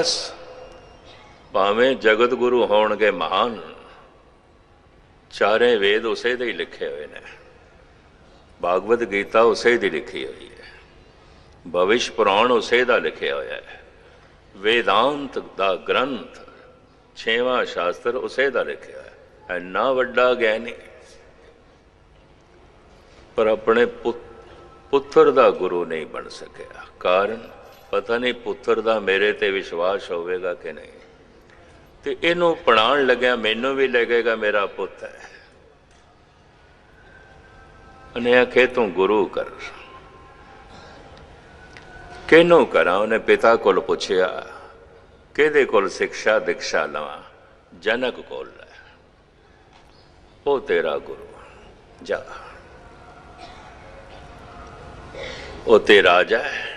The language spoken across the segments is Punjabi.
ਵਿਆਸ ਭਾਵੇਂ ਜਗਤ ਗੁਰੂ ਹੋਣਗੇ ਮਹਾਨ, ਚਾਰੇ ਵੇਦ ਉਸੇ ਦੇ ਹੀ ਲਿਖੇ ਹੋਏ ਨੇ। ਭਾਗਵਤ ਗੀਤਾ ਉਸੇ ਦੀ ਲਿਖੀ ਹੋਈ ਹੈ। ਭਵਿਸ਼ ਪੁਰਾਣ ਉਸੇ ਦਾ ਲਿਖਿਆ ਹੋਇਆ ਹੈ। ਵੇਦਾਂਤ ਦਾ ਗ੍ਰੰਥ, ਛੇਵਾਂ ਸ਼ਾਸਤਰ ਉਸੇ ਦਾ ਲਿਖਿਆ ਹੈ। ਇੰਨਾ ਵੱਡਾ ਗਿਆਨੀ। ਪਰ ਆਪਣੇ ਪੁੱਤਰ ਦਾ ਗੁਰੂ ਨਹੀਂ ਬਣ ਸਕਿਆ। ਕਾਰਨ ਪਤਾ ਨਹੀਂ ਪੁੱਤਰ ਦਾ ਮੇਰੇ ਤੇ ਵਿਸ਼ਵਾਸ ਹੋਵੇਗਾ ਕਿ ਨਹੀਂ। ਤੇ ਇਹਨੂੰ ਪੜਾਉਣ ਲੱਗਿਆ ਮੈਨੂੰ ਵੀ ਲੱਗੇਗਾ ਮੇਰਾ ਪੁੱਤ ਹੈ। ਉਹਨੇ ਆਖੇ ਤੂੰ ਗੁਰੂ ਕਰ। ਕਿਹਨੂੰ ਕਰਾਂ? ਉਹਨੇ ਪਿਤਾ ਕੋਲ ਪੁੱਛਿਆ, ਕਿਹਦੇ ਕੋਲ ਸਿੱਖਿਆ, ਦਿਕਸ਼ਾ ਲਵਾਂ? ਜਨਕ ਕੋਲ ਉਹ ਤੇਰਾ ਗੁਰੂ। ਜਾ। ਉਹ ਤੇ ਰਾਜਾ ਹੈ।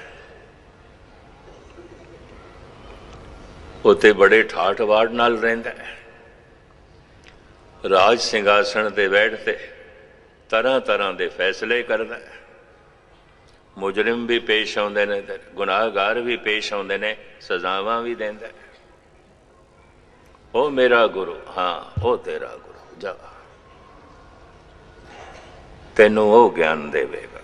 ਉਹ ਤੇ ਬੜੇ ਠਾਠ ਵਾੜ ਨਾਲ ਰਹਿੰਦਾ ਹੈ। ਰਾਜ ਸਿੰਘਾਸਣ ਤੇ ਬੈਠ ਤੇ ਤਰ੍ਹਾਂ ਤਰ੍ਹਾਂ ਦੇ ਫੈਸਲੇ ਕਰਦਾ ਹੈ। ਮੁਜਰਮ ਵੀ ਪੇਸ਼ ਆਉਂਦੇ ਨੇ ਤੇ ਗੁਨਾਹਗਾਰ ਵੀ ਪੇਸ਼ ਆਉਂਦੇ ਨੇ, ਸਜ਼ਾਵਾਂ ਵੀ ਦਿੰਦਾ ਹੈ। ਉਹ ਮੇਰਾ ਗੁਰੂ, ਹਾਂ, ਉਹ ਤੇਰਾ ਗੁਰੂ, ਜਾ। ਤੈਨੂੰ ਉਹ ਗਿਆਨ ਦੇਵੇਗਾ।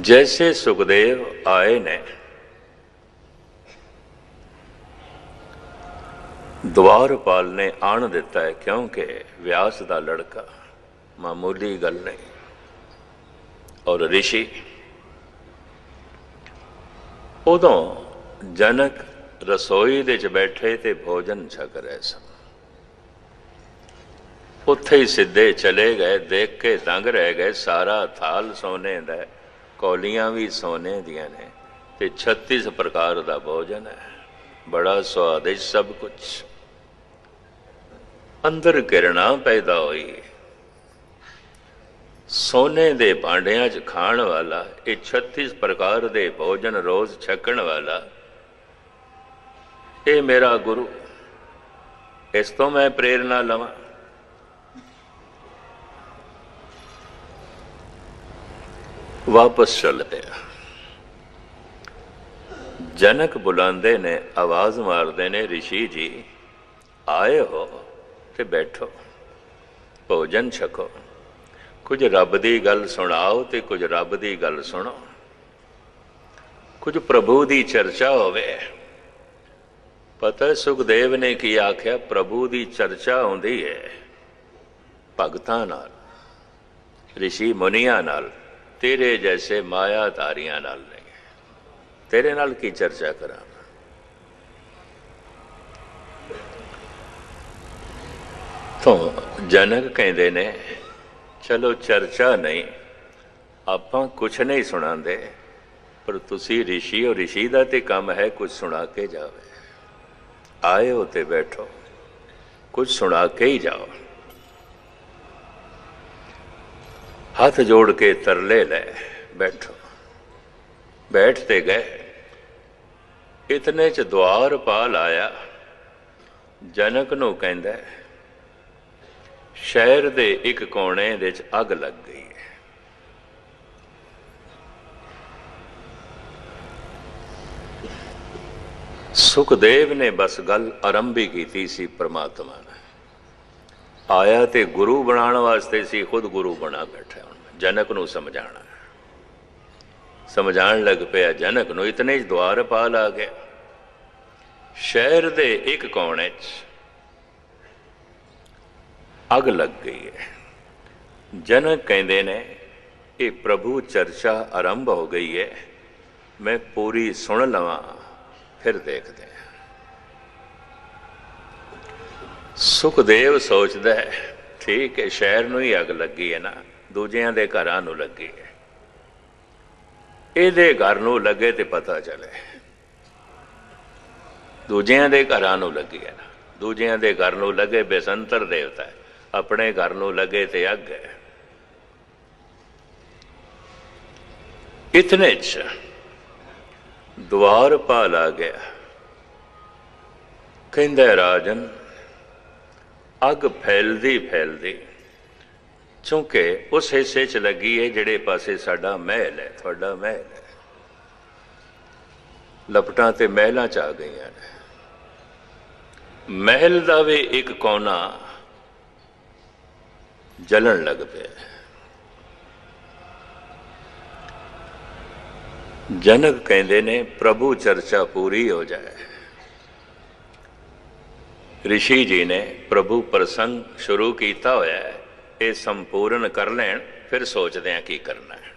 ਜੈਸੇ ਸੁਖਦੇਵ ਆਏ ਨੇ ਦਵਾਰਪਾਲ ਨੇ ਆਣ ਦਿੱਤਾ ਹੈ, ਕਿਉਂਕਿ ਵਿਆਸ ਦਾ ਲੜਕਾ ਮਾਮੂਲੀ ਗੱਲ ਨਹੀਂ। ਔਰ ਰਿਸ਼ੀ, ਉਦੋਂ ਜਨਕ ਰਸੋਈ ਦੇ ਵਿੱਚ ਬੈਠੇ ਤੇ ਭੋਜਨ ਛਕ ਰਹੇ ਸਨ। ਉੱਥੇ ਹੀ ਸਿੱਧੇ ਚਲੇ ਗਏ, ਦੇਖ ਕੇ ਤੰਗ ਰਹਿ ਗਏ, ਸਾਰਾ ਥਾਲ ਸੋਨੇ ਦਾ ਕੌਲੀਆਂ ਵੀ ਸੋਨੇ ਦੀਆਂ ਨੇ, ਤੇ 36 ਪ੍ਰਕਾਰ ਦਾ ਭੋਜਨ ਹੈ। ਬੜਾ ਸਵਾਦਿਸ਼ ਸਭ ਕੁਝ ਅੰਦਰ ਕਿਰਣਾ ਪੈਦਾ ਹੋਈ। ਸੋਨੇ ਦੇ ਭਾਂਡਿਆਂ 'ਚ ਖਾਣ ਵਾਲਾ, ਇਹ 36 ਪ੍ਰਕਾਰ ਦੇ ਭੋਜਨ ਰੋਜ਼ ਛਕਣ ਵਾਲਾ। ਇਹ ਮੇਰਾ ਗੁਰੂ। ਇਸ ਤੋਂ ਮੈਂ ਪ੍ਰੇਰਣਾ ਲਵਾਂ। ਵਾਪਸ ਚੱਲ ਪਿਆ। ਜਨਕ ਬੁਲਾਉਂਦੇ ਨੇ, ਆਵਾਜ਼ ਮਾਰਦੇ ਨੇ ઋષਿ ਜੀ, ਆਏ ਹੋ। ਤੇ ਬੈਠੋ, ਭੋਜਨ ਛਕੋ। ਕੁਝ ਰੱਬ ਦੀ ਗੱਲ ਸੁਣਾਓ ਤੇ ਕੁਝ ਰੱਬ ਦੀ ਗੱਲ ਸੁਣੋ। ਕੁਝ ਪ੍ਰਭੂ ਦੀ ਚਰਚਾ ਹੋਵੇ। ਪਤਾ ਸੁਖਦੇਵ ਨੇ ਕੀ ਆਖਿਆ, ਪ੍ਰਭੂ ਦੀ ਚਰਚਾ ਹੁੰਦੀ ਹੈ ਭਗਤਾਂ ਨਾਲ ઋષਿ ਮੁਨੀਆਂ ਨਾਲ, ਤੇਰੇ ਜੈਸੇ ਮਾਇਆ ਮਾਇਆਧਾਰੀਆਂ ਨਾਲ ਨਹੀਂ। ਤੇਰੇ ਨਾਲ ਕੀ ਚਰਚਾ ਕਰਾਂ? ਤੋਂ ਜਨਕ ਕਹਿੰਦੇ ਨੇ ਚਲੋ ਚਰਚਾ ਨਹੀਂ ਆਪਾਂ ਕੁਝ ਨਹੀਂ ਸੁਣਾਉਂਦੇ ਪਰ ਤੁਸੀਂ ઋષਿ ਹੋ ઋષਿ ਦਾ ਤੇ ਕੰਮ ਹੈ ਕੁਝ ਸੁਣਾ ਕੇ ਜਾਵੇ ਆਏ ਹੋ ਤੇ ਬੈਠੋ ਕੁਝ ਸੁਣਾ ਕੇ ਹੀ ਜਾਓ ਹੱਥ ਜੋੜ ਕੇ ਤਰਲੇ ਲੈ ਬੈਠੋ ਬੈਠਤੇ ਗਏ ਇਤਨੇ ਚ ਦਵਾਰਪਾਲ ਆਇਆ ਜਨਕ ਨੂੰ ਕਹਿੰਦਾ ਸ਼ਹਿਰ ਦੇ ਇੱਕ ਕੋਨੇ ਵਿੱਚ ਅੱਗ ਲੱਗ ਗਈ ਹੈ। ਸੁਖਦੇਵ ਨੇ ਬਸ ਗੱਲ ਆਰੰਭ ਹੀ ਕੀਤੀ ਸੀ ਪ੍ਰਮਾਤਮਾ ਨੇ ਆਇਆ ਤੇ ਗੁਰੂ ਬਣਾਉਣ ਵਾਸਤੇ ਸੀ, ਖੁਦ ਗੁਰੂ ਬਣਾ ਬੈਠਾ ਹੁਣ ਜਨਕ ਨੂੰ ਸਮਝਾਣਾ ਸਮਝਾਣ ਲੱਗ ਪਿਆ, ਜਨਕ ਨੂੰ ਇਤਨੇ ਹੀ ਦਵਾਰਪਾਲ ਆ ਗਿਆ। ਸ਼ਹਿਰ ਦੇ ਇੱਕ ਕੋਨੇ 'ਚ ਅੱਗ ਲੱਗ ਗਈ ਹੈ। ਜਨਕ ਕਹਿੰਦੇ ਨੇ, ਇਹ ਪ੍ਰਭੂ ਚਰਚਾ ਆਰੰਭ ਹੋ ਗਈ ਹੈ। ਮੈਂ ਪੂਰੀ ਸੁਣ ਲਵਾਂ, ਫਿਰ ਦੇਖਦੇ ਹਾਂ। ਸੁਖਦੇਵ ਸੋਚਦਾ ਹੈ, ਠੀਕ ਹੈ, ਸ਼ਹਿਰ ਨੂੰ ਹੀ ਅੱਗ ਲੱਗੀ ਹੈ ਨਾ, ਦੂਜਿਆਂ ਦੇ ਘਰਾਂ ਨੂੰ ਲੱਗੀ ਹੈ। ਇਹਦੇ ਘਰ ਨੂੰ ਲੱਗੇ ਤੇ ਪਤਾ ਚੱਲੇ। ਦੂਜਿਆਂ ਦੇ ਘਰਾਂ ਨੂੰ ਲੱਗੀ ਹੈ ਨਾ, ਦੂਜਿਆਂ ਦੇ ਘਰ ਨੂੰ ਲੱਗੇ ਬੇਸੰਤਰ ਦੇਵਤਾ ਹੈ। ਆਪਣੇ ਘਰ ਨੂੰ ਲੱਗੇ ਤੇ ਅੱਗ ਹੈ। ਇਤਨੇ ਚ ਦਵਾਰਪਾਲ ਆ ਗਿਆ। ਕਹਿੰਦਾ, ਰਾਜਨ, ਅੱਗ ਫੈਲਦੀ ਫੈਲਦੀ, ਚੁੰਕੇ ਉਸ ਹਿੱਸੇ 'ਚ ਲੱਗੀ ਹੈ ਜਿਹੜੇ ਪਾਸੇ ਸਾਡਾ ਮਹਿਲ ਹੈ, ਤੁਹਾਡਾ ਮਹਿਲ ਹੈ। ਲਪਟਾਂ ਤੇ ਮਹਿਲਾਂ ਚ ਆ ਗਈਆਂ ਨੇ। ਮਹਿਲ ਦਾ ਵੀ ਇੱਕ ਕੋਨਾ ਜਲਣ ਲੱਗ ਪਿਆ। ਜਨਕ ਕਹਿੰਦੇ ਨੇ, ਪ੍ਰਭੂ ਚਰਚਾ ਪੂਰੀ ਹੋ ਜਾਏ। ਰਿਸ਼ੀ ਜੀ ਨੇ ਪ੍ਰਭੂ ਪ੍ਰਸੰਗ ਸ਼ੁਰੂ ਕੀਤਾ ਹੋਇਆ ਹੈ। ਇਹ ਸੰਪੂਰਨ ਕਰ ਲੈਣ, ਫਿਰ ਸੋਚਦੇ ਆ ਕੀ ਕਰਨਾ ਹੈ।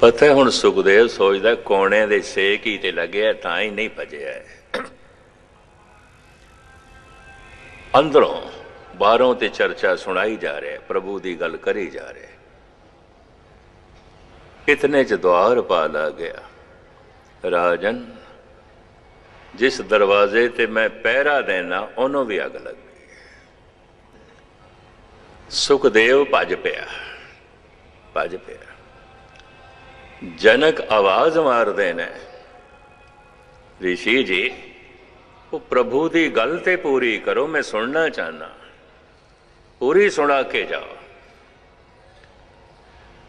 ਪਤਾ ਹੁਣ ਸੁਖਦੇਵ ਸੋਚਦਾ ਕੋਣੇ ਦੇ ਸੇਕ ਹੀ ਤੇ ਲੱਗਿਆ ਤਾਂ ਹੀ ਨਹੀਂ ਭਜਿਆ ਹੈ। ਅੰਦਰੋਂ ਬਾਹਰੋਂ ਤੇ ਚਰਚਾ ਸੁਣਾਈ ਜਾ ਰਿਹਾ ਹੈ, ਪ੍ਰਭੂ ਦੀ ਗੱਲ ਕਰੀ ਜਾ ਰਿਹਾ ਹੈ। ਇਤਨੇ ਚ ਦੁਆਰ ਪਾ ਲਾ ਗਿਆ। ਰਾਜਨ ਜਿਸ ਦਰਵਾਜ਼ੇ ਤੇ ਮੈਂ ਪਹਿਰਾ ਦੇਣਾ ਉਹਨੂੰ ਵੀ ਅੱਗ ਲੱਗ ਗਈ। ਸੁਖਦੇਵ ਭੱਜ ਪਿਆ ਭੱਜ ਪਿਆ। ਜਨਕ ਆਵਾਜ਼ ਮਾਰਦੇ ਨੇ ਰਿਸ਼ੀ ਜੀ ਉਹ ਪ੍ਰਭੂ ਦੀ ਗੱਲ ਤੇ ਪੂਰੀ ਕਰੋ, ਮੈਂ ਸੁਣਨਾ ਚਾਹਨਾ ਪੂਰੀ ਸੁਣਾ ਕੇ ਜਾਓ।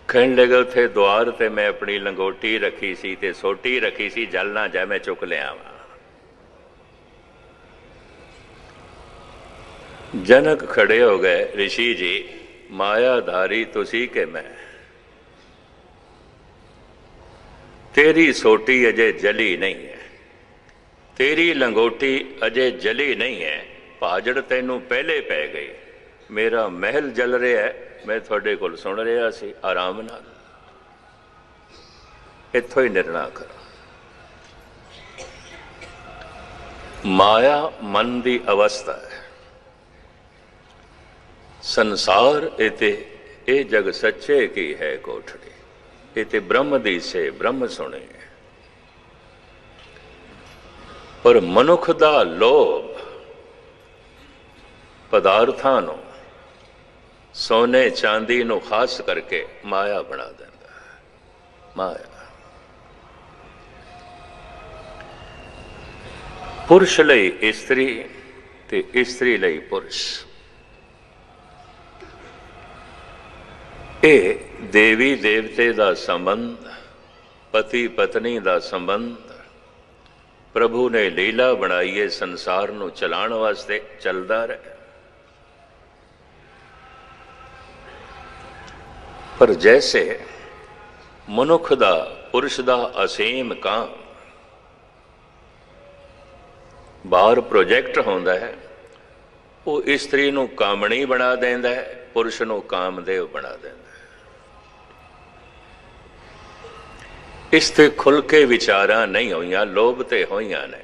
ਕਹਿਣ ਲੱਗਾ ਉੱਥੇ ਦੁਆਰ ਤੇ ਮੈਂ ਆਪਣੀ ਲੰਗੋਟੀ ਰੱਖੀ ਸੀ ਤੇ ਸੋਟੀ ਰੱਖੀ ਸੀ, ਜਲ ਨਾ ਜਾ ਮੈਂ ਚੁੱਕ ਲਿਆ ਵਾਂ ਜਨਕ ਖੜੇ ਹੋ ਗਏ, ਰਿਸ਼ੀ ਜੀ, ਮਾਇਆਧਾਰੀ ਤੁਸੀਂ ਕਿ ਮੈਂ? ਤੇਰੀ ਸੋਟੀ ਅਜੇ ਜਲੀ ਨਹੀਂ ਤੇਰੀ ਲੰਗੋਟੀ ਅਜੇ ਜਲੀ ਨਹੀਂ ਹੈ। ਭਾਜੜ ਤੈਨੂੰ ਪਹਿਲੇ ਪੈ ਗਈ। ਮੇਰਾ ਮਹਿਲ ਜਲ ਰਿਹਾ ਹੈ। ਮੈਂ ਤੁਹਾਡੇ ਕੋਲ ਸੁਣ ਰਿਹਾ ਸੀ। ਆਰਾਮ ਨਾਲ। ਇੱਥੋਂ ਹੀ ਨਿਰਣਾ ਕਰੋ। ਮਾਇਆ ਮਨ ਦੀ ਅਵਸਥਾ ਹੈ। ਸੰਸਾਰ ਇਤੇ ਇਹ ਜਗ ਸੱਚੇ ਕੀ ਹੈ ਕੋਠੜੀ। ਇਤੇ ਬ੍ਰਹਮ ਦੀ ਸੇ ਬ੍ਰਹਮ ਸੁਣੇ। ਪਰ ਮਨੁੱਖ ਦਾ ਲੋਭ ਪਦਾਰਥਾਂ ਨੂੰ, ਸੋਨੇ, ਚਾਂਦੀ ਨੂੰ ਖਾਸ ਕਰਕੇ ਮਾਇਆ ਬਣਾ ਦਿੰਦਾ ਹੈ। ਮਾਇਆ। ਪੁਰਸ਼ ਲਈ ਇਸਤਰੀ ਤੇ ਇਸਤਰੀ ਲਈ ਪੁਰਸ਼। ਇਹ ਦੇਵੀ ਦੇਵਤੇ ਦਾ ਸੰਬੰਧ ਪਤੀ ਪਤਨੀ ਦਾ ਸੰਬੰਧ ਪ੍ਰਭੂ ਨੇ ਲੀਲਾ ਬਣਾਈ ਹੈ ਸੰਸਾਰ ਨੂੰ ਚਲਾਉਣ ਵਾਸਤੇ ਚੱਲਦਾ ਰਹੇ। ਪਰ ਜੈਸੇ ਮਨੁੱਖ ਦਾ ਪੁਰਸ਼ ਦਾ ਅਸੀਮ ਕਾਂ ਬਾਹਰ ਪ੍ਰੋਜੈਕਟ ਹੁੰਦਾ ਹੈ, ਉਹ ਇਸਤਰੀ ਨੂੰ ਕਾਮਣੀ ਬਣਾ ਦਿੰਦਾ ਹੈ, ਪੁਰਸ਼ ਨੂੰ ਕਾਮਦੇਵ ਬਣਾ ਦਿੰਦਾ ਇਸ ਤੇ ਖੁੱਲ ਕੇ ਵਿਚਾਰਾਂ ਨਹੀਂ ਹੋਈਆਂ, ਲੋਭ ਤੇ ਹੋਈਆਂ ਨੇ,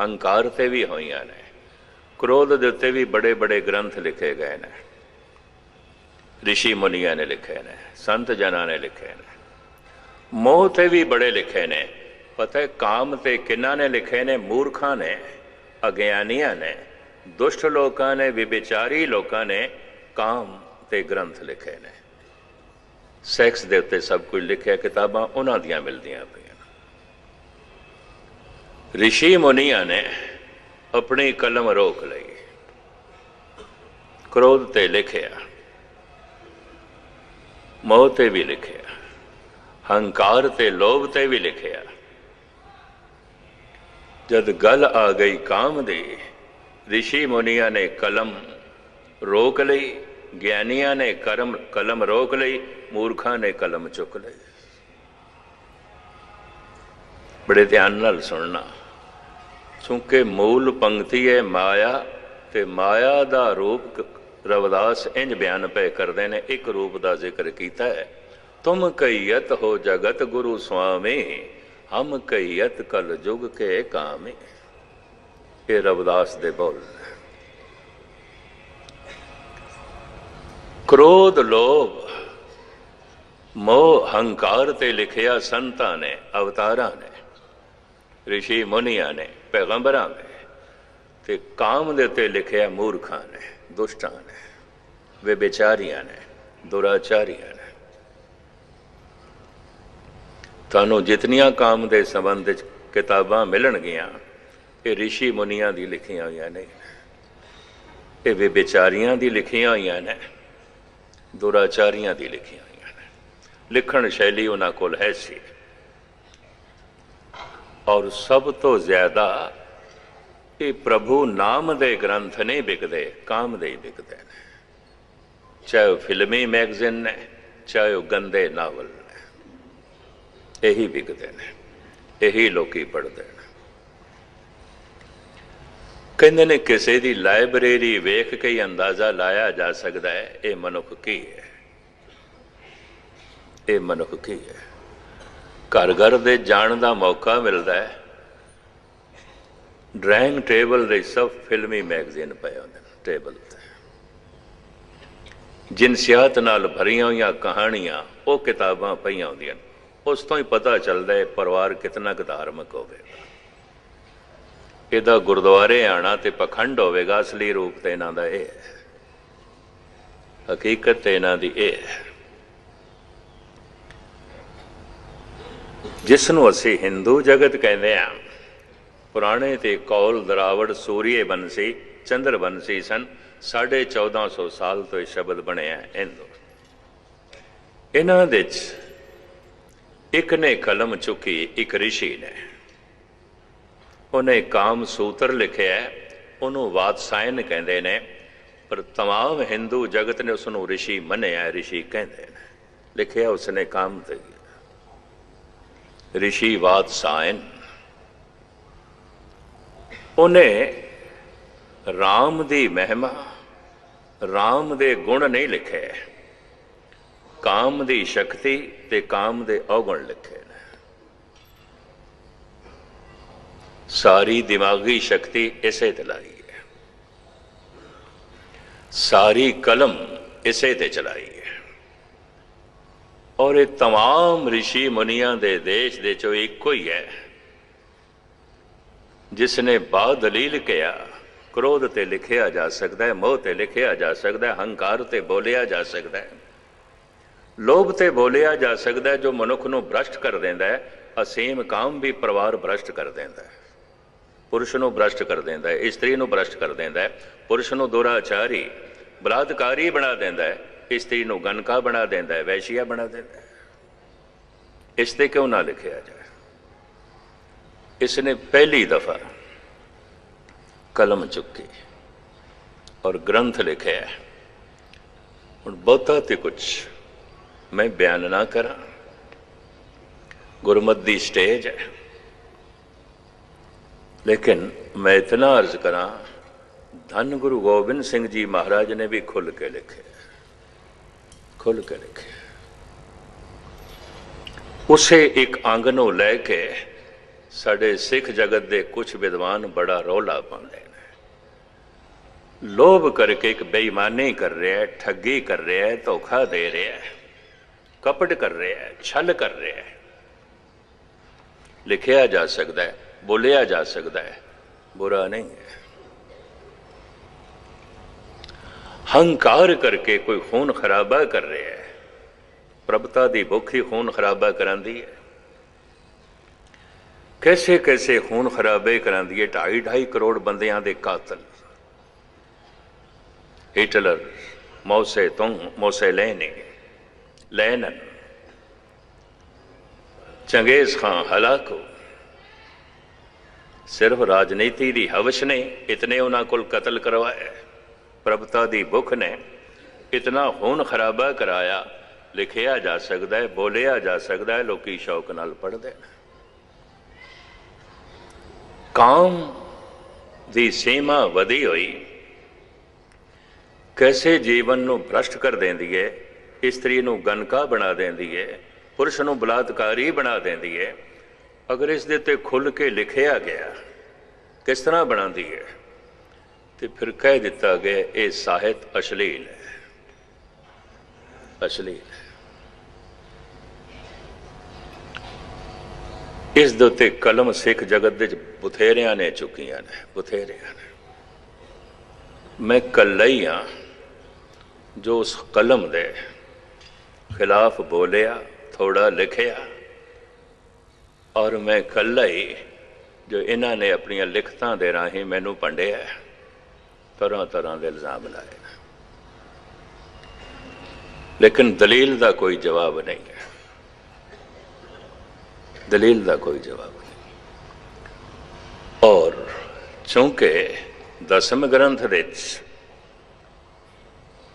ਹੰਕਾਰ ਤੇ ਵੀ ਹੋਈਆਂ ਨੇ, ਕ੍ਰੋਧ ਦੇ ਉੱਤੇ ਵੀ ਬੜੇ ਬੜੇ ਗ੍ਰੰਥ ਲਿਖੇ ਗਏ ਨੇ। ਰਿਸ਼ੀ ਮੁਨੀਆਂ ਨੇ ਲਿਖੇ ਨੇ, ਸੰਤ ਜਨਾਂ ਨੇ ਲਿਖੇ ਨੇ। ਮੋਹ ਤੇ ਵੀ ਬੜੇ ਲਿਖੇ ਨੇ, ਪਤਾ ਹੈ ਕਾਮ ਤੇ ਕਿੰਨਾ ਨੇ ਲਿਖੇ ਨੇ, ਮੂਰਖਾਂ ਨੇ, ਅਗਿਆਨੀਆਂ ਨੇ, ਦੁਸ਼ਟ ਲੋਕਾਂ ਨੇ ਵਿਬੇਚਾਰੀ ਲੋਕਾਂ ਨੇ ਕਾਮ ਤੇ ਗ੍ਰੰਥ ਲਿਖੇ ਨੇ। ਸੈਕਸ ਦੇ ਉੱਤੇ ਸਭ ਕੁਝ ਲਿਖਿਆ ਕਿਤਾਬਾਂ ਉਹਨਾਂ ਦੀਆਂ ਮਿਲਦੀਆਂ ਪਈਆਂ। ਰਿਸ਼ੀ ਮੁਨੀਆਂ ਨੇ ਆਪਣੀ ਕਲਮ ਰੋਕ ਲਈ। ਕ੍ਰੋਧ ਤੇ ਲਿਖਿਆ। ਮੋਹ ਤੇ ਵੀ ਲਿਖਿਆ। ਹੰਕਾਰ ਤੇ ਲੋਭ ਤੇ ਵੀ ਲਿਖਿਆ। ਜਦ ਗੱਲ ਆ ਗਈ ਕਾਮ ਦੀ, ਰਿਸ਼ੀ ਮੁਨੀਆਂ ਨੇ ਕਲਮ ਰੋਕ ਲਈ। ਗਿਆਨੀਆਂ ਨੇ ਕਰਮ, ਕਲਮ ਰੋਕ ਲਈ, ਮੂਰਖਾਂ ਨੇ ਕਲਮ ਚੁੱਕ ਲਈ। ਬੜੇ ਧਿਆਨ ਨਾਲ ਸੁਣਨਾ। ਕਿਉਂਕਿ ਮੂਲ ਪੰਕਤੀ ਹੈ ਮਾਇਆ ਤੇ ਮਾਇਆ ਦਾ ਰੂਪ ਰਵਦਾਸ ਇੰਜ ਬਿਆਨ ਪਏ ਕਰਦੇ ਨੇ, ਇੱਕ ਰੂਪ ਦਾ ਜ਼ਿਕਰ ਕੀਤਾ ਹੈ। ਤੁਮ ਕਈਅਤ ਹੋ ਜਗਤ ਗੁਰੂ ਸੁਆਮੀ, ਹਮ ਕਈਅਤ ਕਲ ਜੁਗ ਕੇ ਕਾਮੇ। ਇਹ ਰਵਦਾਸ ਦੇ ਬੋਲ। ਕ੍ਰੋਧ ਲੋਭ, ਮੋਹ ਹੰਕਾਰ ਤੇ ਲਿਖਿਆ ਸੰਤਾਂ ਨੇ, ਅਵਤਾਰਾਂ ਨੇ, ਰਿਸ਼ੀ ਮੁਨੀਆਂ ਨੇ, ਪੈਗੰਬਰਾਂ ਨੇ, ਤੇ ਕਾਮ ਦੇ ਉੱਤੇ ਲਿਖਿਆ ਮੂਰਖਾਂ ਨੇ, ਦੁਸ਼ਟਾਂ ਨੇ ਵੇ ਵਿਚਾਰੀਆਂ ਨੇ, ਦੁਰਾਚਾਰੀਆਂ ਨੇ। ਤੁਹਾਨੂੰ ਜਿਤਨੀਆਂ ਕਾਮ ਦੇ ਸੰਬੰਧ ਵਿੱਚ ਕਿਤਾਬਾਂ ਮਿਲਣਗੀਆਂ, ਇਹ ਰਿਸ਼ੀ ਮੁਨੀਆਂ ਦੀ ਲਿਖੀਆਂ ਹੋਈਆਂ ਨੇ, ਇਹ ਵੇ ਵਿਚਾਰੀਆਂ ਦੀ ਲਿਖੀਆਂ ਹੋਈਆਂ ਨੇ। ਦੁਰਾਚਾਰੀਆਂ ਦੀ ਲਿਖੀਆਂ ਹੋਈਆਂ ਨੇ। ਲਿਖਣ ਸ਼ੈਲੀ ਉਹਨਾਂ ਕੋਲ ਹੈ ਸੀ। ਔਰ ਸਭ ਤੋਂ ਜ਼ਿਆਦਾ ਇਹ ਪ੍ਰਭੂ ਨਾਮ ਦੇ ਗ੍ਰੰਥ ਨਹੀਂ ਵਿਕਦੇ, ਕਾਮ ਦੇ ਹੀ ਵਿਕਦੇ ਨੇ। ਚਾਹੇ ਉਹ ਫਿਲਮੀ ਮੈਗਜ਼ੀਨ ਨੇ, ਚਾਹੇ ਉਹ ਗੰਦੇ ਨਾਵਲ ਨੇ। ਇਹੀ ਵਿਕਦੇ ਨੇ। ਇਹੀ ਲੋਕੀ ਪੜ੍ਹਦੇ ਨੇ। ਕਹਿੰਦੇ ਨੇ ਕਿਸੇ ਦੀ ਲਾਇਬ੍ਰੇਰੀ ਵੇਖ ਕੇ ਹੀ ਅੰਦਾਜ਼ਾ ਲਾਇਆ ਜਾ ਸਕਦਾ ਹੈ, ਇਹ ਮਨੁੱਖ ਕੀ ਹੈ? ਇਹ ਮਨੁੱਖ ਕੀ ਹੈ? ਘਰ ਘਰ ਦੇ ਜਾਣ ਦਾ ਮੌਕਾ ਮਿਲਦਾ ਹੈ। ਡਰਾਇੰਗ ਟੇਬਲ ਦੇ ਸਭ ਫਿਲਮੀ ਮੈਗਜ਼ੀਨ ਪਏ ਹੁੰਦੇ ਨੇ ਟੇਬਲ ਤੇ। ਜਿਨਸਿਆਤ ਨਾਲ ਭਰੀਆਂ ਹੋਈਆਂ ਕਹਾਣੀਆਂ, ਉਹ ਕਿਤਾਬਾਂ ਪਈਆਂ ਹੁੰਦੀਆਂ ਉਸ ਤੋਂ ਹੀ ਪਤਾ ਚੱਲਦਾ ਹੈ ਪਰਿਵਾਰ ਕਿਤਨਾ ਕੁ ਧਾਰਮਿਕ ਹੋਵੇਗਾ। ਇਹਦਾ ਗੁਰਦੁਆਰੇ ਆਣਾ ਤੇ ਪਖੰਡ ਹੋਵੇਗਾ, ਅਸਲੀ ਰੂਪ ਤੇ ਇਹਨਾਂ ਦਾ ਇਹ ਹੈ। ਹਕੀਕਤ ਤੇ ਇਹਨਾਂ ਦੀ ਇਹ ਹੈ। ਜਿਸ ਨੂੰ ਅਸੀਂ ਹਿੰਦੂ ਜਗਤ ਕਹਿੰਦੇ ਆ, ਪੁਰਾਣੇ ਤੇ ਕੌਲ ਦਰਾਵੜ ਸੂਰੀਏ ਬੰਸੀ, ਚੰਦਰ ਬੰਸੀ ਸਨ 1450 ਸਾਲ ਤੋਂ ਇਹ ਸ਼ਬਦ ਬਣਿਆ ਹੈ ਇਹਨਾਂ ਦੇ ਚ ਇੱਕ ਨੇ ਕਲਮ ਚੁੱਕੀ, ਇੱਕ ਰਿਸ਼ੀ ਨੇ। ਉਹਨੇ ਕਾਮ ਸੂਤਰ ਲਿਖਿਆ ਹੈ, ਉਹਨੂੰ ਵਾਤਸਾਇਨ ਕਹਿੰਦੇ ਨੇ ਪਰ तमाम ਹਿੰਦੂ ਜਗਤ ਨੇ ਉਸ ਨੂੰ ਰਿਸ਼ੀ ਮੰਨਿਆ ਰਿਸ਼ੀ ਕਹਿੰਦੇ ਨੇ ਲਿਖਿਆ ਉਸਨੇ ਕਾਮ ਤੇ ਰਿਸ਼ੀ ਵਾਤਸਾਇਨ ਉਹਨੇ RAM ਦੀ ਮਹਿਮਾ RAM ਦੇ ਗੁਣ ਨਹੀਂ ਲਿਖੇ ਕਾਮ ਦੀ ਸ਼ਕਤੀ ਤੇ ਕਾਮ ਦੇ ਔਗਣ ਲਿਖੇ ਸਾਰੀ ਦਿਮਾਗੀ ਸ਼ਕਤੀ ਇਸੇ ਤੇ ਲਾਈ ਹੈ ਸਾਰੀ ਕਲਮ ਇਸੇ ਤੇ ਚਲਾਈ ਹੈ ਔਰ ਇਹ तमाम ઋષਿ ਮੁਨੀਆਂ ਦੇ ਦੇਸ਼ ਦੇ ਚੋਂ ਇੱਕੋ ਹੀ ਹੈ ਜਿਸ ਨੇ ਬਾ ਦਲੀਲ ਕਿਹਾ ਕ੍ਰੋਧ ਤੇ ਲਿਖਿਆ ਜਾ ਸਕਦਾ ਹੈ ਮੋਹ ਤੇ ਲਿਖਿਆ ਜਾ ਸਕਦਾ ਹੈ ਹੰਕਾਰ ਤੇ ਬੋਲਿਆ ਜਾ ਸਕਦਾ ਹੈ ਲੋਭ ਤੇ ਬੋਲਿਆ ਜਾ ਸਕਦਾ ਹੈ ਜੋ ਮਨੁੱਖ ਨੂੰ ਭ੍ਰਸ਼ਟ ਕਰ ਦਿੰਦਾ ਹੈ ਅਸੀਮ ਕਾਮ ਵੀ ਪਰਿਵਾਰ ਭ੍ਰਸ਼ਟ ਕਰ ਦਿੰਦਾ ਹੈ ਪੁਰਸ਼ ਨੂੰ ਭ੍ਰਸ਼ਟ ਕਰ ਦਿੰਦਾ ਹੈ ਇਸਤਰੀ ਨੂੰ ਭ੍ਰਸ਼ਟ ਕਰ ਦਿੰਦਾ ਹੈ, ਪੁਰਸ਼ ਨੂੰ ਦੁਰਾਚਾਰੀ, ਬਲਾਤਕਾਰੀ ਬਣਾ ਦਿੰਦਾ ਹੈ ਇਸਤਰੀ ਨੂੰ ਗਨਕਾ ਬਣਾ ਦਿੰਦਾ ਹੈ, ਵੈਸ਼ੀਆ ਬਣਾ ਦਿੰਦਾ ਹੈ। ਇਸ ਤੇ ਕਿਉਂ ਨਾ ਲਿਖਿਆ ਜਾਏ? ਇਸ ਨੇ ਪਹਿਲੀ ਦਫਾ ਕਲਮ ਚੁੱਕੀ ਔਰ ਗ੍ਰੰਥ ਲਿਖਿਆ ਹੁਣ ਬਹੁਤਾ ਤੇ ਕੁਝ ਮੈਂ ਬਿਆਨ ਨਾ ਕਰਾਂ। ਗੁਰਮਤ ਦੀ ਸਟੇਜ ਹੈ। ਲੇਕਿਨ ਮੈਂ ਇਤਨਾ ਅਰਜ਼ ਕਰਾਂ, ਧੰਨ ਗੁਰੂ ਗੋਬਿੰਦ ਸਿੰਘ ਜੀ ਮਹਾਰਾਜ ਨੇ ਵੀ ਖੁੱਲ ਕੇ ਲਿਖਿਆ ਖੁੱਲ ਕੇ ਲਿਖਿਆ ਉਸੇ ਇੱਕ ਅੰਗ ਨੂੰ ਲੈ ਕੇ ਸਾਡੇ ਸਿੱਖ ਜਗਤ ਦੇ ਕੁਝ ਵਿਦਵਾਨ ਬੜਾ ਰੌਲਾ ਪਾਉਂਦੇ ਨੇ। ਲੋਭ ਕਰਕੇ ਇੱਕ ਬੇਈਮਾਨੀ ਕਰ ਰਿਹਾ ਹੈ, ਠੱਗੀ ਕਰ ਰਿਹਾ ਹੈ, ਧੋਖਾ ਦੇ ਰਿਹਾ ਹੈ, ਕਪਟ ਕਰ ਰਿਹਾ ਹੈ, ਛਲ ਕਰ ਰਿਹਾ ਹੈ। ਲਿਖਿਆ ਜਾ ਸਕਦਾ ਹੈ ਬੋਲਿਆ ਜਾ ਸਕਦਾ ਹੈ ਬੁਰਾ ਨਹੀਂ ਹੈ ਹੰਕਾਰ ਕਰਕੇ ਕੋਈ ਖੂਨ ਖਰਾਬਾ ਕਰ ਰਿਹਾ ਹੈ ਪ੍ਰਭਤਾ ਦੀ ਭੁੱਖ ਹੀ ਖੂਨ ਖਰਾਬਾ ਕਰਾਂਦੀ ਹੈ ਕੈਸੇ ਕੈਸੇ ਖੂਨ ਖਰਾਬੇ ਕਰਾਂਦੀ ਹੈ 2.5 2.5 ਕਰੋੜ ਬੰਦਿਆਂ ਦੇ ਕਾਤਲ ਹਿਟਲਰ ਮੌਸੇ ਤੋਂ ਮੌਸੇ ਲੈਨੇ ਲੈਨਨ ਚੰਗੇਜ਼ ਖਾਨ ਹਲਾਕੋ ਸਿਰਫ ਰਾਜਨੀਤੀ ਦੀ ਹਵਸ਼ ਨੇ, ਇਤਨੇ ਉਹਨਾਂ ਕੋਲ ਕਤਲ ਕਰਵਾਇਆ ਪ੍ਰਭਤਾ ਦੀ ਭੁੱਖ ਨੇ ਇਤਨਾ ਖੂਨ ਖਰਾਬਾ ਕਰਾਇਆ, ਲਿਖਿਆ ਜਾ ਸਕਦਾ ਹੈ, ਬੋਲਿਆ ਜਾ ਸਕਦਾ ਹੈ, ਲੋਕੀ ਸ਼ੌਕ ਨਾਲ ਪੜ੍ਹਦੇ ਨੇ। ਕਾਮ ਦੀ ਸੀਮਾ ਵਧੀ ਹੋਈ, ਕੈਸੇ ਜੀਵਨ ਨੂੰ ਭ੍ਰਸ਼ਟ ਕਰ ਦਿੰਦੀ ਹੈ ਇਸਤਰੀ ਨੂੰ ਗਨਕਾ ਬਣਾ ਦਿੰਦੀ ਹੈ ਪੁਰਸ਼ ਨੂੰ ਬਲਾਤਕਾਰੀ ਬਣਾ ਦਿੰਦੀ ਹੈ ਅਗਰ ਇਸ ਦੇ ਤੇ ਖੁੱਲ ਕੇ ਲਿਖਿਆ ਗਿਆ, ਕਿਸ ਤਰ੍ਹਾਂ ਬਣਾਉਂਦੀ ਹੈ? ਤੇ ਫਿਰ ਕਹਿ ਦਿੱਤਾ ਗਿਆ, ਇਹ ਸਾਹਿਤ ਅਸ਼ਲੀਲ ਹੈ। ਅਸ਼ਲੀਲ ਹੈ। ਇਸ ਦੇ ਉੱਤੇ ਕਲਮ ਸਿੱਖ ਜਗਤ ਦੇ ਵਿੱਚ ਬਥੇਰਿਆਂ ਨੇ ਚੁੱਕੀਆਂ ਨੇ, ਬਥੇਰਿਆਂ ਨੇ। ਮੈਂ ਕੱਲਾ ਹੀ ਹਾਂ ਜੋ ਉਸ ਕਲਮ ਦੇ ਖਿਲਾਫ ਬੋਲਿਆ ਥੋੜਾ ਲਿਖਿਆ ਔਰ ਮੈਂ ਇਕੱਲਾ ਹੀ ਜੋ ਇਹਨਾਂ ਨੇ ਆਪਣੀਆਂ ਲਿਖਤਾਂ ਦੇ ਰਾਹੀਂ ਮੈਨੂੰ ਪੰਡਿਆ ਤਰ੍ਹਾਂ ਤਰ੍ਹਾਂ ਦੇ ਇਲਜ਼ਾਮ ਲਾਏ ਲੇਕਿਨ ਦਲੀਲ ਦਾ ਕੋਈ ਜਵਾਬ ਨਹੀਂ ਹੈ। ਦਲੀਲ ਦਾ ਕੋਈ ਜਵਾਬ ਨਹੀਂ। ਔਰ ਚੂੰਕਿ ਦਸਮ ਗ੍ਰੰਥ ਵਿੱਚ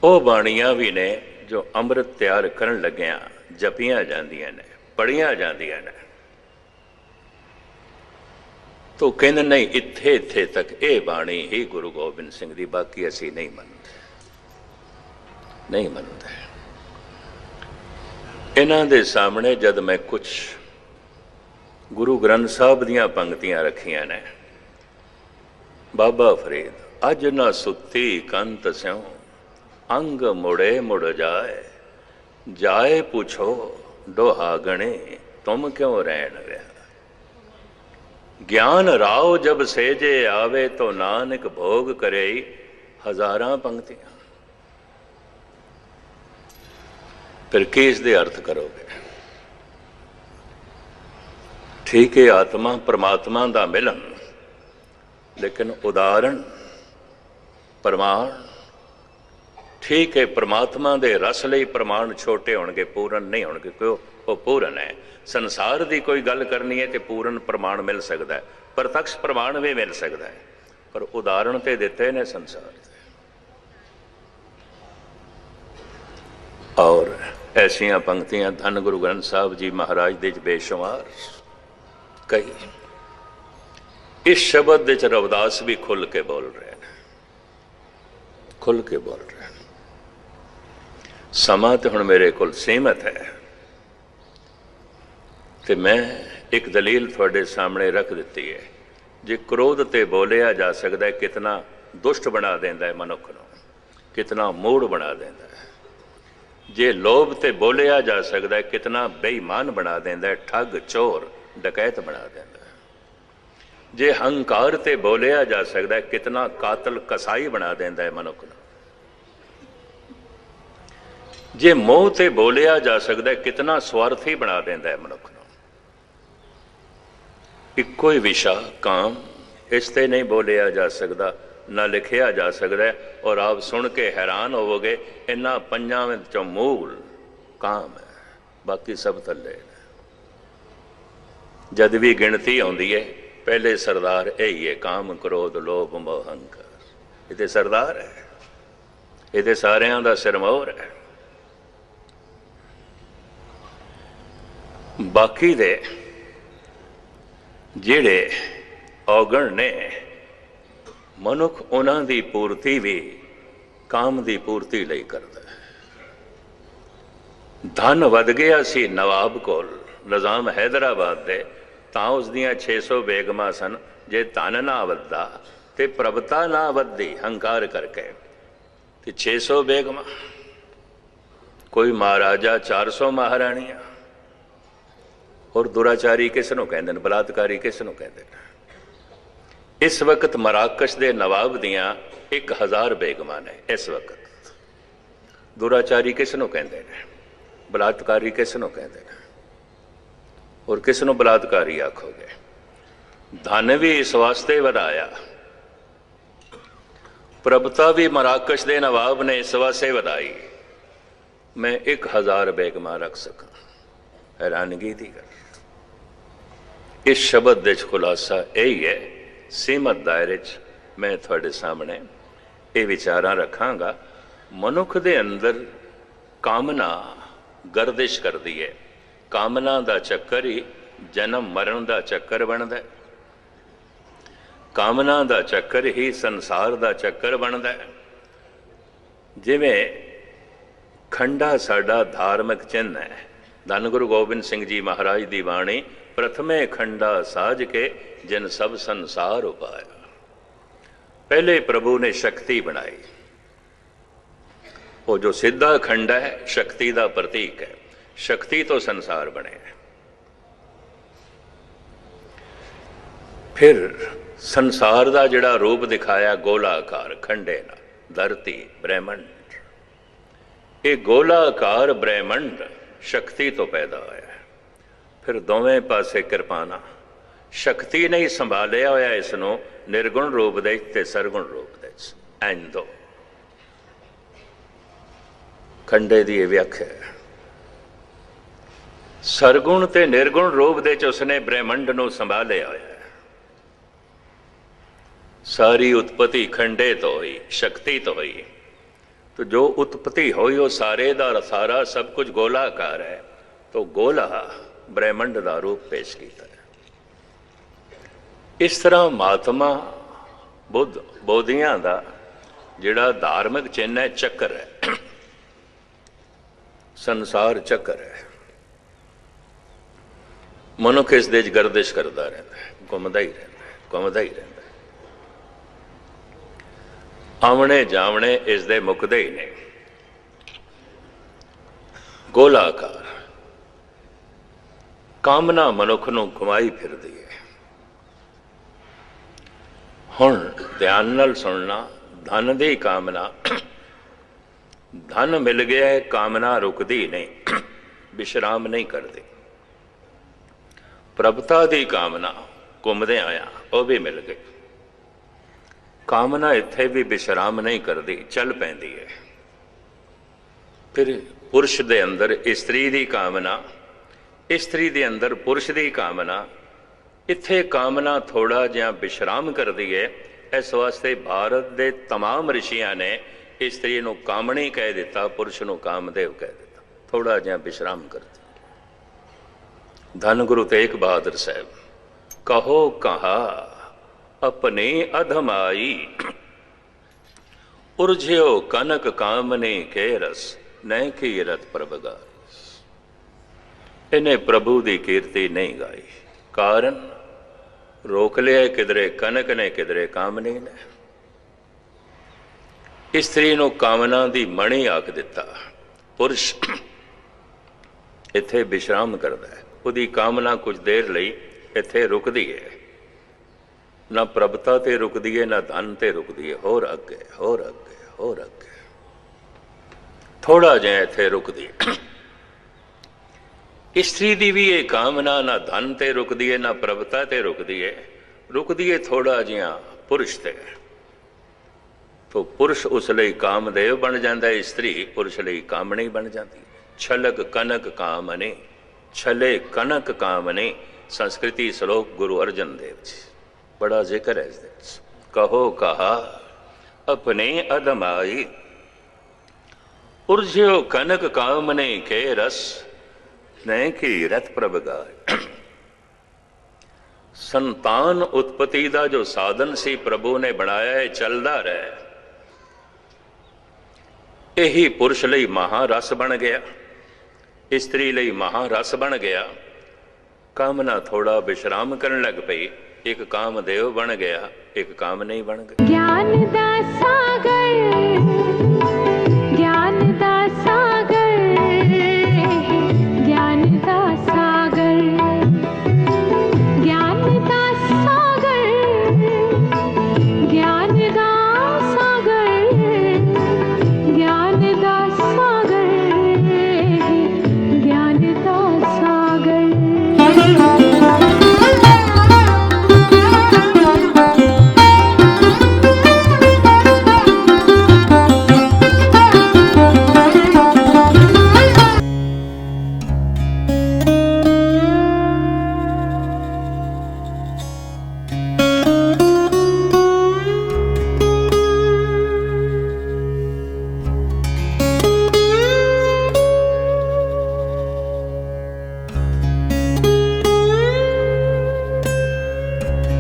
ਉਹ ਬਾਣੀਆਂ ਵੀ ਨੇ ਜੋ ਅੰਮ੍ਰਿਤ ਤਿਆਰ ਕਰਨ ਲੱਗਿਆਂ ਜਪੀਆਂ ਜਾਂਦੀਆਂ ਨੇ ਪੜੀਆਂ ਜਾਂਦੀਆਂ ਨੇ ਤੋ ਕਹਿੰਦੇ ਨਹੀਂ, ਇੱਥੇ ਇੱਥੇ ਤੱਕ, ਇਹ ਬਾਣੀ ਹੀ ਗੁਰੂ ਗੋਬਿੰਦ ਸਿੰਘ ਦੀ, ਬਾਕੀ ਅਸੀਂ ਨਹੀਂ ਮੰਨਦੇ। ਨਹੀਂ ਮੰਨਦੇ। ਇਹਨਾਂ ਦੇ ਸਾਹਮਣੇ ਜਦ ਮੈਂ ਕੁਝ ਗੁਰੂ ਗ੍ਰੰਥ ਸਾਹਿਬ ਦੀਆਂ ਪੰਕਤੀਆਂ ਰੱਖੀਆਂ ਨੇ, ਬਾਬਾ ਫਰੀਦ, ਅਜ ਨਾ ਸੁੱਤੀ ਕੰਤ ਸਿਉ, ਅੰਗ ਮੁੜੇ ਮੁੜ ਜਾਏ ਜਾਏ ਪੁੱਛੋ ਦੁਹਾਗਣੇ ਤੁਮ ਕਿਉਂ ਰਹਿਣ ਰਿਹਾ ਗਿਆਨ ਰਾਉ ਜਬ ਸੇਜੇ ਆਵੇ ਤੋ ਨਾਨਕ ਭੋਗ ਕਰੇ ਹਜ਼ਾਰਾਂ ਪੰਕਤੀਆਂ। ਫਿਰ ਕੀ ਇਸ ਦੇ ਅਰਥ ਕਰੋਗੇ? ਠੀਕ ਹੈ ਆਤਮਾ, ਪਰਮਾਤਮਾ ਦਾ ਮਿਲਨ। ਲੇਕਿਨ ਉਦਾਹਰਣ, ਪ੍ਰਮਾਣ। ਠੀਕ ਹੈ ਪ੍ਰਮਾਤਮਾ ਦੇ ਰਸ ਲਈ ਪ੍ਰਮਾਣ ਛੋਟੇ ਹੋਣਗੇ, ਪੂਰਨ ਨਹੀਂ ਹੋਣਗੇ, ਕਿਉਂ? ਉਹ ਪੂਰਨ ਹੈ। ਸੰਸਾਰ ਦੀ ਕੋਈ ਗੱਲ ਕਰਨੀ ਹੈ ਤੇ ਪੂਰਨ ਪ੍ਰਮਾਣ ਮਿਲ ਸਕਦਾ ਹੈ। ਪ੍ਰਤੱਖ ਪ੍ਰਮਾਣ ਵੀ ਮਿਲ ਸਕਦਾ ਹੈ। ਪਰ ਉਦਾਹਰਣ ਤੇ ਦਿੱਤੇ ਨੇ ਸੰਸਾਰ ਦੇ। ਔਰ ਐਸੀਆਂ ਪੰਕਤੀਆਂ ਧੰਨ ਗੁਰੂ ਗ੍ਰੰਥ ਸਾਹਿਬ ਜੀ ਮਹਾਰਾਜ ਦੇ ਚ ਬੇਸ਼ੁਮਾਰ ਕਈ ਇਸ ਸ਼ਬਦ ਦੇ ਚ ਰਵਦਾਸ ਵੀ ਖੁੱਲ ਕੇ ਬੋਲ ਰਹੇ ਨੇ। ਖੁੱਲ ਕੇ ਬੋਲ ਰਹੇ ਨੇ। ਸਮਾਂ ਤੇ ਹੁਣ ਮੇਰੇ ਕੋਲ ਸੀਮਤ ਹੈ। ਤੇ ਮੈਂ ਇੱਕ ਦਲੀਲ ਤੁਹਾਡੇ ਸਾਹਮਣੇ ਰੱਖ ਦਿੱਤੀ ਹੈ। ਜੇ ਕ੍ਰੋਧ ਤੇ ਬੋਲਿਆ ਜਾ ਸਕਦਾ ਹੈ, ਕਿਤਨਾ ਦੁਸ਼ਟ ਬਣਾ ਦਿੰਦਾ ਹੈ ਮਨੁੱਖ ਨੂੰ, ਕਿਤਨਾ ਮੂੜ ਬਣਾ ਦਿੰਦਾ ਹੈ। ਜੇ ਲੋਭ ਤੇ ਬੋਲਿਆ ਜਾ ਸਕਦਾ ਹੈ, ਕਿਤਨਾ ਬੇਈਮਾਨ ਬਣਾ ਦਿੰਦਾ ਹੈ, ਠੱਗ, ਚੋਰ, ਡਕੈਤ ਬਣਾ ਦਿੰਦਾ ਹੈ। ਜੇ ਹੰਕਾਰ ਤੇ ਬੋਲਿਆ ਜਾ ਸਕਦਾ ਹੈ, ਕਿਤਨਾ ਕਾਤਲ ਕਸਾਈ ਬਣਾ ਦਿੰਦਾ ਹੈ ਮਨੁੱਖ ਨੂੰ। ਜੇ ਮੋਹ ਤੇ ਬੋਲਿਆ ਜਾ ਸਕਦਾ ਹੈ, ਕਿਤਨਾ ਸਵਾਰਥੀ ਬਣਾ ਦਿੰਦਾ ਹੈ ਮਨੁੱਖ ਇੱਕੋ ਹੀ ਵਿਸ਼ਾ ਕਾਮ, ਇਸ ਤੇ ਨਹੀਂ ਬੋਲਿਆ ਜਾ ਸਕਦਾ, ਨਾ ਲਿਖਿਆ ਜਾ ਸਕਦਾ ਔਰ ਆਪ ਸੁਣ ਕੇ ਹੈਰਾਨ ਹੋਵੋਗੇ ਇਨ੍ਹਾਂ ਪੰਜਾਂ ਵਿੱਚੋਂ ਮੂਲ ਕਾਮ ਹੈ, ਬਾਕੀ ਸਭ ਥੱਲੇ ਜਦ ਵੀ ਗਿਣਤੀ ਆਉਂਦੀ ਹੈ, ਪਹਿਲੇ ਸਰਦਾਰ ਇਹ ਹੀ ਹੈ, ਕਾਮ, ਕ੍ਰੋਧ, ਲੋਭ, ਮੋਹ, ਹੰਕਾਰ। ਇਹ ਤੇ ਸਰਦਾਰ ਹੈ, ਇਹ ਤੇ ਸਾਰਿਆਂ ਦਾ ਸਿਰਮੌਰ ਹੈ। ਬਾਕੀ ਦੇ ਜਿਹੜੇ ਔਗਣ ਨੇ, ਮਨੁੱਖ ਉਹਨਾਂ ਦੀ ਪੂਰਤੀ ਵੀ ਕਾਮ ਦੀ ਪੂਰਤੀ ਲਈ ਕਰਦਾ ਹੈ। ਧਨ ਵਧ ਗਿਆ ਸੀ ਨਵਾਬ ਕੋਲ, ਨਿਜ਼ਾਮ ਹੈਦਰਾਬਾਦ ਦੇ, ਤਾਂ ਉਸ ਦੀਆਂ 600 ਬੇਗਮਾਂ ਸਨ। ਜੇ ਧਨ ਨਾ ਵੱਧਦਾ ਤੇ ਪ੍ਰਭਤਾ ਨਾ ਵੱਧਦੀ, ਹੰਕਾਰ ਕਰਕੇ। ਤੇ 600 ਬੇਗਮਾਂ, ਕੋਈ ਮਹਾਰਾਜਾ 400 ਮਹਾਰਾਣੀਆਂ ਔਰ ਦੁਰਾਚਾਰੀ ਕਿਸ ਨੂੰ ਕਹਿੰਦੇ ਨੇ? ਬਲਾਤਕਾਰੀ ਕਿਸ ਨੂੰ ਕਹਿੰਦੇ ਨੇ? ਇਸ ਵਕਤ ਮਰਾਕਸ਼ ਦੇ ਨਵਾਬ ਦੀਆਂ 1000 ਬੇਗਮਾਂ ਨੇ ਇਸ ਵਕਤ। ਦੁਰਾਚਾਰੀ ਕਿਸ ਨੂੰ ਕਹਿੰਦੇ ਨੇ? ਬਲਾਤਕਾਰੀ ਕਿਸ ਨੂੰ ਕਹਿੰਦੇ ਨੇ? ਔਰ ਕਿਸ ਨੂੰ ਬਲਾਤਕਾਰੀ ਆਖੋਗੇ? ਧਨ ਵੀ ਇਸ ਵਾਸਤੇ ਵਧਾਇਆ। ਪ੍ਰਭਤਾ ਵੀ ਮਰਾਕਸ਼ ਦੇ ਨਵਾਬ ਨੇ ਇਸ ਵਾਸਤੇ ਵਧਾਈ। ਮੈਂ 1000 ਬੇਗਮਾਂ ਰੱਖ ਸਕਾਂ। ਹੈਰਾਨਗੀ ਦੀ ਗੱਲ। ਇਸ ਸ਼ਬਦ ਦੇ ਖੁਲਾਸਾ ਇਹ ਹੀ ਹੈ? ਸੀਮਤ ਦਾਇਰੇ 'ਚ ਮੈਂ ਤੁਹਾਡੇ ਸਾਹਮਣੇ ਇਹ ਵਿਚਾਰਾਂ ਰੱਖਾਂਗਾ। ਮਨੁੱਖ ਦੇ ਅੰਦਰ ਕਾਮਨਾ ਗਰਦਿਸ਼ ਕਰਦੀ ਹੈ। ਕਾਮਨਾ ਦਾ ਚੱਕਰ ਹੀ ਜਨਮ ਮਰਨ ਦਾ ਚੱਕਰ ਬਣਦਾ ਕਾਮਨਾ ਦਾ ਚੱਕਰ ਹੀ ਸੰਸਾਰ ਦਾ ਚੱਕਰ ਬਣਦਾ ਜਿਵੇਂ ਖੰਡਾ ਸਾਡਾ ਧਾਰਮਿਕ ਚਿੰਨ ਹੈ। ਧੰਨ ਗੁਰੂ ਗੋਬਿੰਦ ਸਿੰਘ ਜੀ ਮਹਾਰਾਜ ਦੀ ਬਾਣੀ ਪ੍ਰਥਮੇ ਖੰਡਾ ਸਾਜ ਕੇ ਜਿਨ ਸਭ ਸੰਸਾਰ ਉਪਾਇਆ ਪਹਿਲੇ ਪ੍ਰਭੂ ਨੇ ਸ਼ਕਤੀ ਬਣਾਈ ਉਹ ਜੋ ਸਿੱਧਾ ਖੰਡਾ ਹੈ ਸ਼ਕਤੀ ਦਾ ਪ੍ਰਤੀਕ ਹੈ ਸ਼ਕਤੀ ਤੋਂ ਸੰਸਾਰ ਬਣਿਆ ਫਿਰ ਸੰਸਾਰ ਦਾ ਜਿਹੜਾ ਰੂਪ ਦਿਖਾਇਆ ਗੋਲਾਕਾਰ ਖੰਡੇ ਨਾਲ ਧਰਤੀ ਬ੍ਰਹਿਮੰਡ ਇਹ ਗੋਲਾਕਾਰ ਬ੍ਰਹਿਮੰਡ ਸ਼ਕਤੀ ਤੋਂ ਪੈਦਾ ਹੋਇਆ ਫਿਰ ਦੋਵੇਂ ਪਾਸੇ ਕਿਰਪਾਨਾ। ਸ਼ਕਤੀ ਨਹੀਂ ਸੰਭਾਲਿਆ ਹੋਇਆ ਇਸ ਨੂੰ ਨਿਰਗੁਣ ਰੂਪ ਦੇ ਤੇ ਸਰਗੁਣ ਰੂਪ ਦੇ ਐਂਦੋ ਖੰਡੇ ਦੀ ਵਿਆਖਿਆ ਸਰਗੁਣ ਤੇ ਨਿਰਗੁਣ ਰੂਪ ਦੇ ਚ ਉਸਨੇ ਬ੍ਰਹਿਮੰਡ ਨੂੰ ਸੰਭਾਲਿਆ ਹੋਇਆ ਹੈ। ਸਾਰੀ ਉਤਪਤੀ ਖੰਡੇ ਤੋਂ ਹੋਈ, ਸ਼ਕਤੀ ਤੋਂ ਹੋਈ। ਤੋ ਜੋ ਉਤਪਤੀ ਹੋਈ ਉਹ ਸਾਰੇ ਦਾ ਸਾਰਾ ਸਭ ਕੁਝ ਗੋਲਾਕਾਰ ਹੈ। ਤੋ ਗੋਲਾ ਬ੍ਰਹਿਮੰਡ ਦਾ ਰੂਪ ਪੇਸ਼ ਕੀਤਾ ਹੈ। ਇਸ ਤਰ੍ਹਾਂ ਮਹਾਤਮਾ ਬੁੱਧ ਬੋਧੀਆਂ ਦਾ ਜਿਹੜਾ ਧਾਰਮਿਕ ਚਿੰਨ੍ਹ ਹੈ, ਚੱਕਰ ਹੈ। ਸੰਸਾਰ ਚੱਕਰ ਹੈ। ਮਨੁੱਖ ਇਸ ਦੇ 'ਚ ਗਰਦਿਸ਼ ਕਰਦਾ ਰਹਿੰਦਾ ਹੈ, ਘੁੰਮਦਾ ਹੀ ਰਹਿੰਦਾ ਹੈ, ਘੁੰਮਦਾ ਹੀ ਰਹਿੰਦਾ ਹੈ। ਆਵਣੇ ਜਾਵਣੇ ਇਸ ਦੇ ਮੁਕਦੇ ਹੀ ਨੇ ਗੋਲਾਕਾਰ ਕਾਮਨਾ ਮਨੁੱਖ ਨੂੰ ਘੁਮਾਈ ਫਿਰਦੀ ਹੈ। ਹੁਣ ਧਿਆਨ ਨਾਲ ਸੁਣਨਾ, ਧਨ ਦੀ ਕਾਮਨਾ। ਧਨ ਮਿਲ ਗਿਆ ਹੈ, ਕਾਮਨਾ ਰੁਕਦੀ ਨਹੀਂ। ਵਿਸ਼ਰਾਮ ਨਹੀਂ ਕਰਦੀ। ਪ੍ਰਭਤਾ ਦੀ ਕਾਮਨਾ ਘੁੰਮਦੇ ਆਇਆ, ਉਹ ਵੀ ਮਿਲ ਗਈ। ਕਾਮਨਾ ਇੱਥੇ ਵੀ ਵਿਸ਼ਰਾਮ ਨਹੀਂ ਕਰਦੀ, ਚੱਲ ਪੈਂਦੀ ਹੈ। ਫਿਰ ਪੁਰਸ਼ ਦੇ ਅੰਦਰ ਇਸਤਰੀ ਦੀ ਕਾਮਨਾ ਇਸਤਰੀ ਦੇ ਅੰਦਰ ਪੁਰਸ਼ ਦੀ ਕਾਮਨਾ ਇੱਥੇ ਕਾਮਨਾ ਥੋੜਾ ਜਿਹਾ ਵਿਸ਼ਰਾਮ ਕਰਦੀ ਹੈ ਇਸ ਵਾਸਤੇ ਭਾਰਤ ਦੇ तमाम ਰਿਸ਼ੀਆਂ ਨੇ ਇਸਤਰੀ ਨੂੰ ਕਾਮਣੀ ਕਹਿ ਦਿੱਤਾ ਪੁਰਸ਼ ਨੂੰ ਕਾਮਦੇਵ ਕਹਿ ਦਿੱਤਾ ਥੋੜਾ ਜਿਹਾ ਵਿਸ਼ਰਾਮ ਕਰਦੀ ਧੰਨ ਗੁਰੂ ਤੇਗ ਬਹਾਦਰ ਸਾਹਿਬ ਕਹੋ ਕਹਾ अपने अधमाई उर्झ्यो कनक कामने के रस न की रत प्रभगार ਇਹਨੇ ਪ੍ਰਭੂ ਦੀ ਕੀਰਤੀ ਨਹੀਂ ਗਾਈ। ਕਾਰਨ ਰੋਕ ਲਿਆ, ਕਿਧਰੇ ਕਨਕ ਨੇ, ਕਿਧਰੇ ਕਾਮਨੀ ਨੇ। ਇਸਤਰੀ ਨੂੰ ਕਾਮਨਾ ਦੀ ਮਣੀ ਆਖ ਦਿੱਤਾ। ਪੁਰਸ਼ ਇੱਥੇ ਵਿਸ਼ਰਾਮ ਕਰਦਾ ਹੈ। ਉਹਦੀ ਕਾਮਨਾ ਕੁਝ ਦੇਰ ਲਈ ਇੱਥੇ ਰੁਕਦੀ ਹੈ। ਨਾ ਪ੍ਰਭਤਾ ਤੇ ਰੁਕਦੀ ਹੈ, ਨਾ ਧਨ ਤੇ ਰੁਕਦੀ ਹੈ। ਹੋਰ ਅੱਗੇ ਹੋਰ ਅੱਗੇ ਹੋਰ ਅੱਗੇ। ਥੋੜਾ ਜਿਹਾ ਇੱਥੇ ਰੁਕਦੀ ਹੈ। ਇਸਤਰੀ ਦੀ ਵੀ ਇਹ ਕਾਮਨਾ, ਨਾ ਧਨ ਤੇ ਰੁਕਦੀ ਹੈ ਨਾ ਪ੍ਰਭਤਾ ਤੇ ਰੁਕਦੀ ਹੈ ਰੁਕਦੀ ਹੈ ਥੋੜਾ ਜਿਹਾ ਪੁਰਸ਼ ਤੇ। ਤੋ ਪੁਰਸ਼ ਉਸ ਲਈ ਕਾਮਦੇਵ ਬਣ ਜਾਂਦਾ ਹੈ ਇਸਤਰੀ ਪੁਰਸ਼ ਲਈ ਕਾਮਣੀ ਬਣ ਜਾਂਦੀ ਹੈ ਛਲਕ ਕਨਕ ਕਾਮਨੇ, ਛਲੇ ਕਨਕ ਕਾਮਨੇ, ਸੰਸਕ੍ਰਿਤੀ ਸ਼ਲੋਕ ਗੁਰੂ ਅਰਜਨ ਦੇਵ ਜੀ। ਬੜਾ ਜ਼ਿਕਰ ਹੈ ਇਸ ਦੇ ਵਿੱਚ। ਕਹੋ ਕਹਾ, ਆਪਣੇ ਅਦਮਾਈ, ਉਰਜਿਓ ਕਨਕ ਕਾਮਨੇ ਕੇ ਰਸ ਨੈ ਕੀ ਰਤ ਪ੍ਰਭਗਾਇ ਸੰਤਾਨ ਉਤਪਤੀ ਦਾ ਜੋ ਸਾਧਨ ਸੀ ਪ੍ਰਭੂ ਨੇ ਬਣਾਇਆ ਹੈ ਚੱਲਦਾ ਰਹੇ। ਇਹੀ ਪੁਰਸ਼ ਲਈ ਮਹਾ ਰਸ ਬਣ ਗਿਆ, ਇਸਤਰੀ ਲਈ ਮਹਾ ਰਸ ਬਣ ਗਿਆ। ਕਾਮਨਾ ਥੋੜਾ ਵਿਸ਼ਰਾਮ ਕਰਨ ਲੱਗ ਪਈ, ਇੱਕ ਕਾਮਦੇਵ ਬਣ ਗਿਆ, ਇੱਕ ਕਾਮ ਨਹੀਂ ਬਣ ਗਿਆ। ਗਿਆਨ ਦਾ